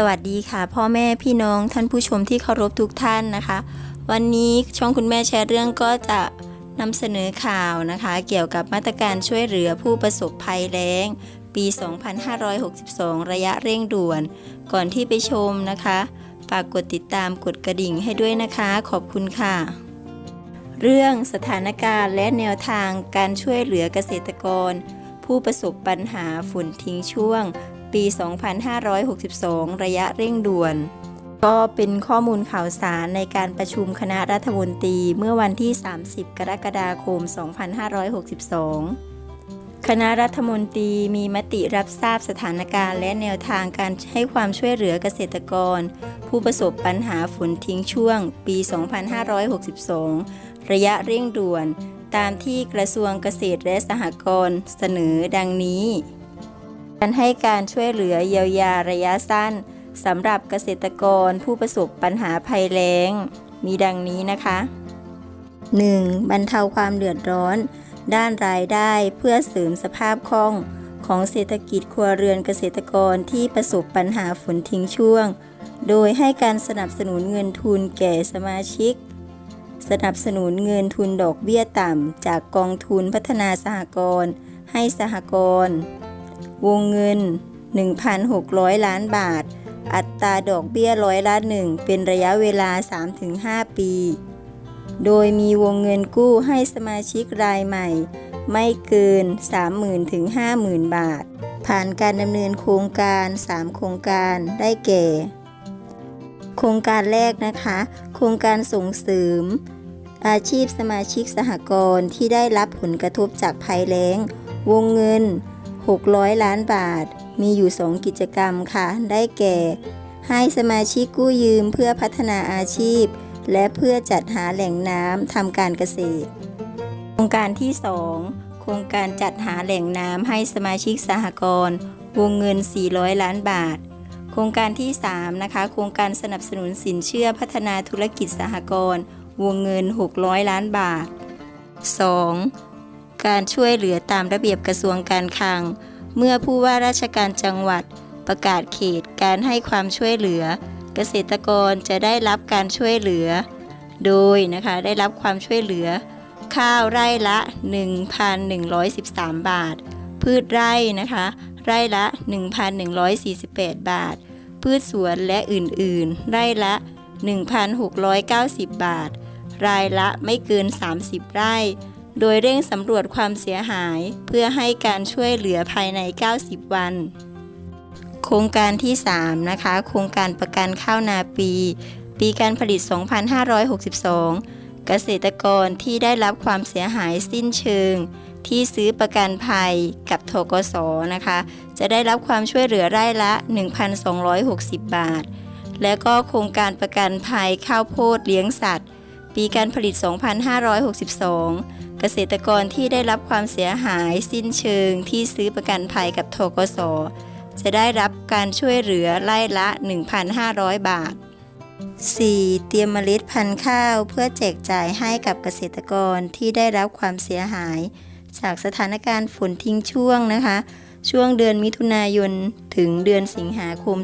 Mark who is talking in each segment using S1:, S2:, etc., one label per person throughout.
S1: สวัสดีค่ะ พ่อแม่พี่น้องท่านผู้ชมที่เคารพทุกท่านนะคะ วันนี้ช่องคุณแม่แชร์เรื่องก็จะนำเสนอข่าวนะคะ เกี่ยวกับมาตรการช่วยเหลือผู้ประสบภัยแล้ง ปี 2562 ระยะเร่งด่วน ก่อนที่ไปชมนะคะฝากกดติดตามกดกระดิ่งให้ด้วยนะคะ ขอบคุณค่ะ เรื่องสถานการณ์และแนวทางการช่วยเหลือเกษตรกร ผู้ประสบปัญหาฝุ่นทิ้งช่วง ปี 2562 ระยะเร่งด่วน ก็เป็นข้อมูลข่าวสารในการประชุมคณะรัฐมนตรีเมื่อวันที่ 30 กรกฎาคม 2562 คณะรัฐมนตรีมีมติรับทราบสถานการณ์และแนวทางการให้ความช่วยเหลือเกษตรกร ผู้ประสบปัญหาฝนทิ้งช่วง ปี 2562 ระยะเร่งด่วนตามที่กระทรวงเกษตรและสหกรณ์เสนอดังนี้ การให้การช่วยเหลือเยียวยาระยะสั้นสำหรับเกษตรกรผู้ประสบปัญหาภัยแล้ง มีดังนี้นะคะ 1. บรรเทาความเดือดร้อน ด้านรายได้เพื่อเสริมสภาพคล่อง ของเศรษฐกิจครัวเรือนเกษตรกรที่ประสบปัญหาฝนทิ้งช่วง โดยให้การสนับสนุนเงินทุนแก่สมาชิก สนับสนุนเงินทุนดอกเบี้ยต่ำ จากกองทุนพัฒนาสหกรณ์ให้สหกรณ์ วงเงิน 1,600 ล้านบาท อัตราดอกเบี้ยร้อยละหนึ่งเป็นระยะเวลา 3-5 ปี โดยมีวงเงินกู้ให้สมาชิกรายใหม่ ไม่เกิน 30,000ถึง50,000 บาท ผ่านการดำเนินโครงการ 3 โครงการได้แก่ โครงการแรกนะคะ โครงการส่งเสริม อาชีพสมาชิกสหกรณ์ที่ได้รับผลกระทบจากภัยแล้ง วงเงิน 600 ล้านบาท มีอยู่ 2 กิจกรรมค่ะ ได้แก่ ให้สมาชิกกู้ยืมเพื่อพัฒนาอาชีพ และเพื่อจัดหาแหล่งน้ำทำการเกษตร โครงการที่ 2 โครงการจัดหาแหล่งน้ำให้สมาชิกสหกรณ์วงเงิน 400 ล้านบาท โครงการที่ 3 นะคะ โครงการสนับสนุนสินเชื่อพัฒนาธุรกิจสหกรณ์วงเงิน 600 ล้านบาท 2. การช่วยเหลือตามระเบียบกระทรวงการคลัง เมื่อผู้ว่าราชการจังหวัด ประกาศเขตการให้ความช่วยเหลือ เกษตรกรจะได้รับการช่วยเหลือ โดยนะคะได้รับความช่วยเหลือ ข้าวไร่ละ 1,113 บาท พืชไร่นะคะไร่ละ 1,148 บาท พืชสวนและอื่นๆ ไร่ละ 1,690 บาท รายละไม่เกิน 30 ไร่ โดยเร่งสำรวจความเสียหาย เพื่อให้การช่วยเหลือภายใน 90 วัน โครงการที่ 3 นะคะ โครงการประกันข้าวนาปี ปีการผลิต 2562 เกษตรกรที่ได้รับความเสียหายสิ้นเชิง ที่ซื้อประกันภัยกับทกสนะคะ จะได้รับความช่วยเหลือไร่ละ 1,260 บาท และก็โครงการประกันภัยข้าวโพดเลี้ยงสัตว์ ปีการผลิต 2562 เกษตรกรที่ได้รับความเสียหายสิ้นเชิงที่ซื้อประกันภัยกับทกส จะได้รับการช่วยเหลือไร่ละ 1,500 บาท 4. เตรียมเมล็ดพันธุ์ข้าวเพื่อแจกจ่ายให้กับเกษตรกรที่ได้รับความเสียหาย จากสถานการณ์ฝนทิ้งช่วงนะคะ ช่วงเดือนมิถุนายน ถึงเดือนสิงหาคม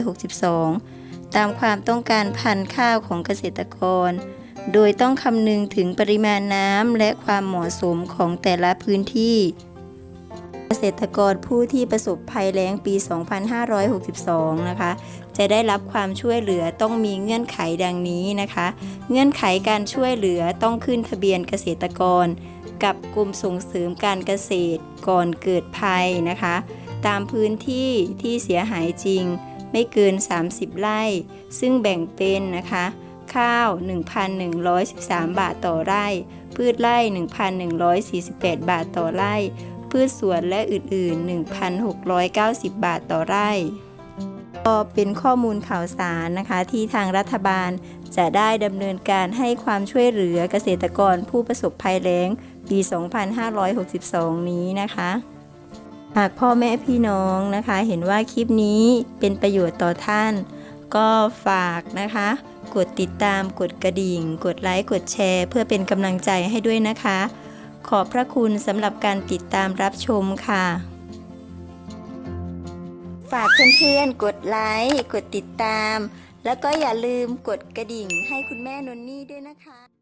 S1: 2562 ตามความต้องการพันธุ์ข้าวของเกษตรกร โดยต้องคำนึงถึงปริมาณน้ำและความเหมาะสมของแต่ละพื้นที่ เกษตรกรผู้ที่ประสบภัยแล้งปี 2562 นะคะ จะได้รับความช่วยเหลือต้องมีเงื่อนไขดังนี้นะคะ เงื่อนไขการช่วยเหลือต้องขึ้นทะเบียนเกษตรกร กับกรมส่งเสริมการเกษตรก่อนเกิดภัยนะคะ ตามพื้นที่ที่เสียหายจริง ไม่เกิน 30 ไร่ ซึ่งแบ่งเป็นนะคะ ข้าว 1,113 บาทต่อไร่ พืชไร่ 1,148 บาทต่อไร่ พืชสวนและอื่นๆ 1,690 บาทต่อไร่ ก็เป็นข้อมูลข่าวสารนะคะที่ทางรัฐบาลจะได้ดำเนินการให้ความช่วยเหลือเกษตรกรผู้ประสบภัยแล้งปี 2562 นี้นะคะ หากพ่อแม่พี่น้องนะคะ เห็นว่าคลิปนี้เป็นประโยชน์ต่อท่าน ก็ฝากนะคะ กดติดตามกดกระดิ่ง กดไลค์กดแชร์ เพื่อเป็นกำลังใจให้ด้วยนะคะ ขอบพระคุณสำหรับการติดตามรับชมค่ะ ฝากเพื่อนๆกดไลค์กดติดตาม แล้วก็อย่าลืมกดกระดิ่งให้คุณแม่นนนี่ด้วยนะคะ